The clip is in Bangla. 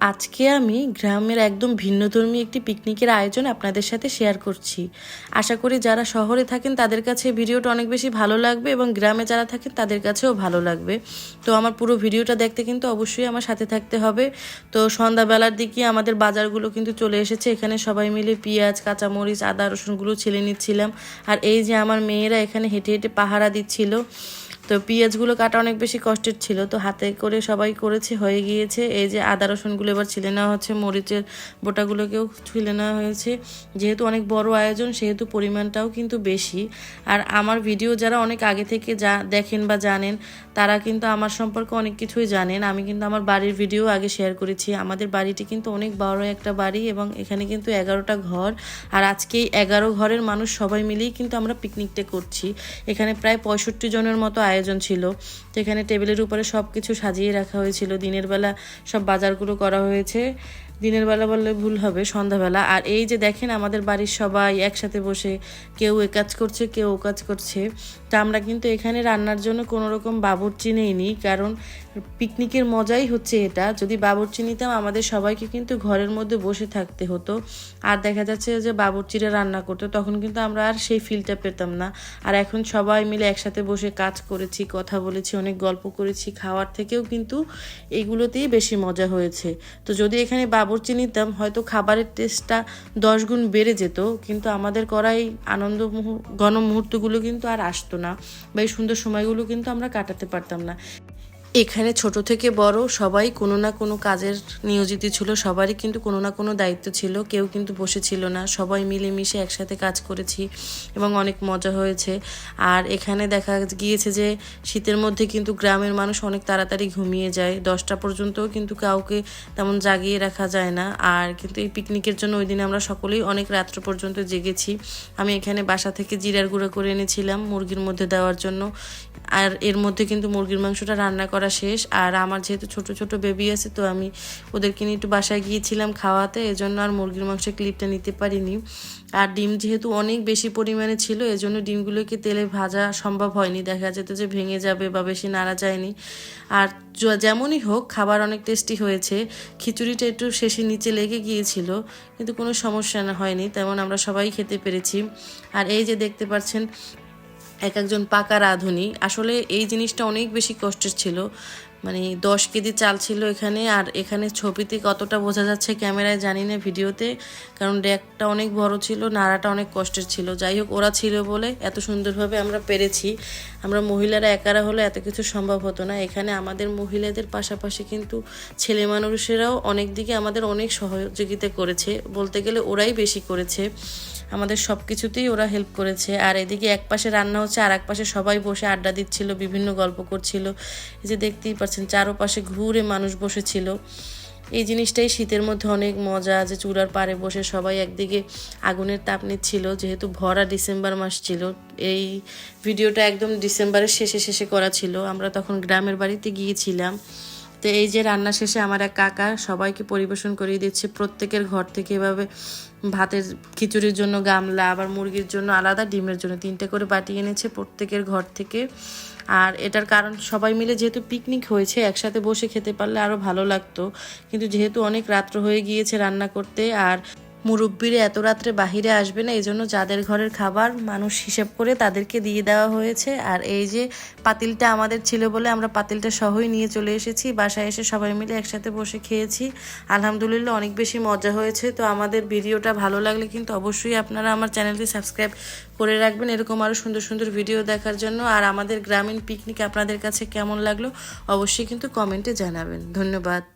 আজকে আমি গ্রামের একদম ভিন্নধর্মী একটি পিকনিকের আয়োজন আপনাদের সাথে শেয়ার করছি। আশা করি যারা শহরে থাকেন তাদের কাছে ভিডিওটা অনেক বেশি ভালো লাগবে এবং গ্রামে যারা থাকেন তাদের কাছেও ভালো লাগবে। তো আমার পুরো ভিডিওটা দেখতে কিন্তু অবশ্যই আমার সাথে থাকতে হবে। তো সন্ধ্যাবেলার দিকে আমাদের বাজারগুলো কিন্তু চলে এসেছে। এখানে সবাই মিলে পেঁয়াজ, কাঁচামরিচ, আদা, রসুনগুলো ছেলে নিচ্ছিলাম। আর এই যে আমার মেয়েরা এখানে হেঁটে হেঁটে পাহারা দিচ্ছিল। তো পেঁয়াজগুলো কাটা অনেক বেশি কষ্টের ছিল, তো হাতে করে সবাই করেছে, হয়ে গিয়েছে। এই যে আদা রসুনগুলো এবার ছিলে নেওয়া হচ্ছে, মরিচের বোটাগুলোকেও ছুলে নেওয়া হয়েছে। যেহেতু অনেক বড় আয়োজন, সেহেতু পরিমাণটাও কিন্তু বেশি। আর আমার ভিডিও যারা অনেক আগে থেকে যা দেখেন বা জানেন, তারা কিন্তু আমার সম্পর্কে অনেক কিছুই জানেন। আমি কিন্তু আমার বাড়ির ভিডিও আগে শেয়ার করেছি। আমাদের বাড়িটি কিন্তু অনেক বড় একটা বাড়ি এবং এখানে কিন্তু এগারোটা ঘর। আর আজকে এগারো ঘরের মানুষ সবাই মিলেই কিন্তু আমরা পিকনিকটা করছি। এখানে প্রায় পঁয়ষট্টি জনের মতো আয়োজন ছিল। যেখানে টেবিলের উপরে সব কিছু সাজিয়ে রাখা হয়েছিল। দিনের বেলা সব বাজারগুলো করা হয়েছে। দিনের বেলা বললে ভুল হবে, সন্ধ্যাবেলা। আর এই যে দেখেন আমাদের বাড়ির সবাই একসাথে বসে, কেউ এ কাজ করছে, কেউ ও কাজ করছে। তা আমরা কিন্তু এখানে রান্নার জন্য কোনো রকম বাবুর্চি নেইনি, কারণ পিকনিকের মজাই হচ্ছে এটা। যদি বাবুর্চি নিতাম, আমাদের সবাইকে কিন্তু ঘরের মধ্যে বসে থাকতে হতো। আর দেখা যাচ্ছে যে বাবুর্চিরা রান্না করতো, তখন কিন্তু আমরা আর সেই ফিলটা পেতাম না। আর এখন সবাই মিলে একসাথে বসে কাজ করেছি, কথা বলেছি, অনেক গল্প করেছি, খাওয়ার থেকেও কিন্তু এইগুলোতেই বেশি মজা হয়েছে। তো যদি এখানে বাবুর্চি নিতাম, হয়তো খাবারের টেস্টটা দশ গুণ বেড়ে যেত, কিন্তু আমাদের করাই আনন্দ ঘন মুহূর্তগুলো কিন্তু আর আসতো না বা এই সুন্দর সময়গুলো কিন্তু আমরা কাটাতে পারতাম না। এখানে ছোট থেকে বড় সবাই কোনো না কোনো কাজের নিয়োজিত ছিল, সবারই কিন্তু কোনো না কোনো দায়িত্ব ছিল, কেউ কিন্তু বসে ছিল না, সবাই মিলেমিশে একসাথে কাজ করেছি এবং অনেক মজা হয়েছে। আর এখানে দেখা গিয়েছে যে শীতের মধ্যে কিন্তু গ্রামের মানুষ অনেক তাড়াতাড়ি ঘুমিয়ে যায়, দশটা পর্যন্তও কিন্তু কাউকে তেমন জাগিয়ে রাখা যায় না। আর কিন্তু এই পিকনিকের জন্য ওই দিনে আমরা সকলেই অনেক রাত্র পর্যন্ত জেগেছি। আমি এখানে বাসা থেকে জিরার গুঁড়া করে এনেছিলাম মুরগির মধ্যে দেওয়ার জন্য। আর এর মধ্যে কিন্তু মুরগির মাংসটা রান্না করা শেষ। আর আমার যেহেতু ছোট ছোট বেবি আছে, তো আমি ওদেরকে নিয়ে একটু বাসায় গিয়েছিলাম খাওয়াতে, এজন্য আর মুরগির মাংসের ক্লিপটা নিতে পারিনি। আর ডিম যেহেতু অনেক বেশি পরিমাণে ছিল, এজন্য ডিমগুলোকে তেলে ভাজা সম্ভব হয়নি। দেখা যেত যে ভেঙে যাবে বা বেশি নাড়া যায়নি। আর যেমনই হোক, খাবার অনেক টেস্টি হয়েছে। খিচুড়িটা একটু শেষে নিচে লেগে গিয়েছিল, কিন্তু কোনো সমস্যা হয়নি। তেমন আমরা সবাই খেতে পেরেছি। আর এই যে দেখতে পাচ্ছেন এক একজন পাকা রাঁধুনি। আসলে এই জিনিসটা অনেক বেশি কষ্টের ছিল। মানে দশ কেজি চাল ছিল এখানে, আর এখানে ছবিতে কতটা বোঝা যাচ্ছে ক্যামেরায় জানি না ভিডিওতে, কারণ ড্যাকটা অনেক বড় ছিল, নাড়াটা অনেক কষ্টের ছিল। যাই হোক, ওরা ছিল বলে এত সুন্দরভাবে আমরা পেরেছি। আমরা মহিলারা একারা হলে এত কিছু সম্ভব হতো না। এখানে আমাদের মহিলাদের পাশাপাশি কিন্তু ছেলে মানুষেরাও অনেক দিকে আমাদের অনেক সহযোগিতা করেছে। বলতে গেলে ওরাই বেশি করেছে। আমাদের সব কিছুতেই ওরা হেল্প করেছে। আর এদিকে এক পাশে রান্না হচ্ছে আর এক পাশে সবাই বসে আড্ডা দিচ্ছিল, বিভিন্ন গল্প করছিল। এই যে দেখতেই পাচ্ছেন চারোপাশে ঘুরে মানুষ বসেছিল। এই জিনিসটাই শীতের মধ্যে অনেক মজা যে চূড়ার পাড়ে বসে সবাই একদিকে আগুনের তাপ নিচ্ছিল, যেহেতু ভরা ডিসেম্বর মাস ছিল। এই ভিডিওটা একদম ডিসেম্বরের শেষে শেষে করা ছিল। আমরা তখন গ্রামের বাড়িতে গিয়েছিলাম। তো এই যে রান্না শেষে আমার এক কাকা সবাইকে পরিবেশন করিয়ে দিচ্ছে, প্রত্যেকের ঘর থেকে এভাবে ভাতের খিচুড়ির জন্য গামলা, আবার মুরগির জন্য আলাদা, ডিমের জন্য তিনটে করে বাটি এনেছে প্রত্যেকের ঘর থেকে। আর এটার কারণ সবাই মিলে যেহেতু পিকনিক হয়েছে, একসাথে বসে খেতে পারলে আরও ভালো লাগতো। কিন্তু যেহেতু অনেক রাত্র হয়ে গিয়েছে রান্না করতে, আর মুরব্বিরে এত রাত্রে বাহিরে আসবে না এই জন্য যাদের ঘরের খাবার মানুষ হিসেব করে তাদেরকে দিয়ে দেওয়া হয়েছে। আর এই যে পাতিলটা আমাদের ছিল বলে আমরা পাতিলটা সহই নিয়ে চলে এসেছি, বাসায় এসে সবাই মিলে একসাথে বসে খেয়েছি। আলহামদুলিল্লাহ অনেক বেশি মজা হয়েছে, তো আমাদের ভিডিওটা ভালো লাগলে কিন্তু অবশ্যই আপনারা আমার চ্যানেলটি সাবস্ক্রাইব করে রাখবেন, এরকম আরও সুন্দর সুন্দর ভিডিও দেখার জন্য। আর আমাদের গ্রামীণ পিকনিক আপনাদের কাছে কেমন লাগল অবশ্যই কিন্তু কমেন্টে জানাবেন। ধন্যবাদ।